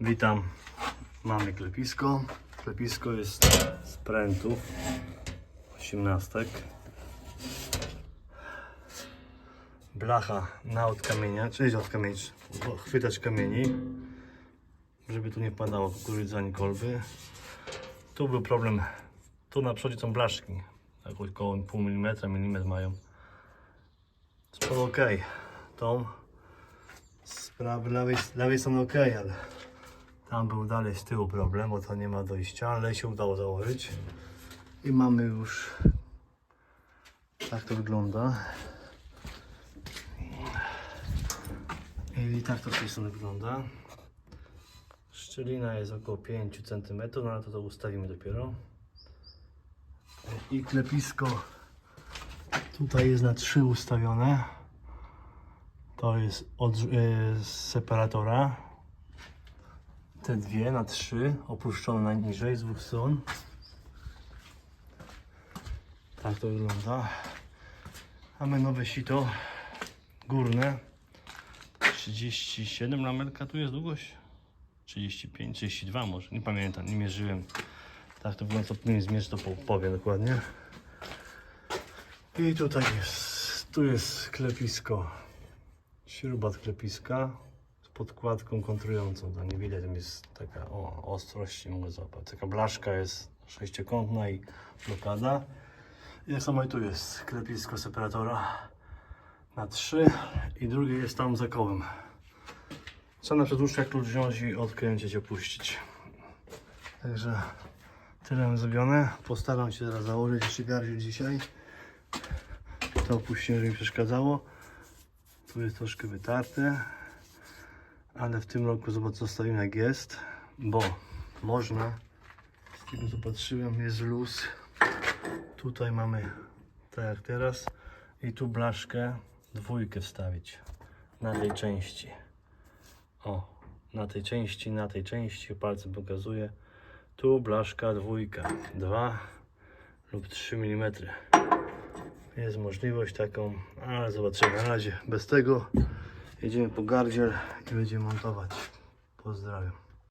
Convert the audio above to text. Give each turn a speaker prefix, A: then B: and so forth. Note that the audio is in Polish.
A: Witam. Mamy klepisko. Klepisko jest z prętów. 18. Blacha na od kamienia, czyli od chwytać kamieni, żeby tu nie padało kukurydza ani kolby. Tu był problem, tu na przodzie są blaszki, tak około pół milimetra, milimetr mają. Sporo ok. Tą sprawy lewej, lewej są ok, ale tam był dalej z tyłu problem, bo to nie ma dojścia, ale się udało założyć. I mamy już tak to wygląda. I tak to z tej strony wygląda. Szczelina jest około 5 cm, no ale to, to ustawimy dopiero. I klepisko tutaj jest na 3 ustawione. To jest od e, z separatora. Te dwie na 3 opuszczone najniżej z dwóch stron. Tak to wygląda. Mamy nowe sito górne. 37 lamelka tu jest długość. 35, 32 może, nie pamiętam, nie mierzyłem. Tak to wygląda, co później zmierzę, to po- powiem dokładnie. I tutaj jest, tu jest klepisko, śruba klepiska podkładką kontrującą, tam nie widać, tam jest taka o, ostrość, nie mogę złapać. Taka blaszka jest sześciokątna i blokada. I tak samo i tu jest klepisko separatora na 3 i drugie jest tam za kołem. Trzeba na przedłużkę klucz wziąć i odkręcić, opuścić. Także tyle mam zrobione. Postaram się teraz założyć jeszcze gardziel dzisiaj. To opuściłem, żeby mi przeszkadzało. Tu jest troszkę wytarte. Ale w tym roku zobacz, zostawimy jak jest, bo można, z tego co patrzyłem, jest luz. Tutaj mamy tak jak teraz i tu blaszkę dwójkę wstawić na tej części. O, na tej części, na tej części palcem pokazuję. Tu blaszka dwójka, 2 lub 3 mm. Jest możliwość taką, ale zobaczymy na razie. Bez tego jedziemy po gardziel i będziemy montować. Pozdrawiam.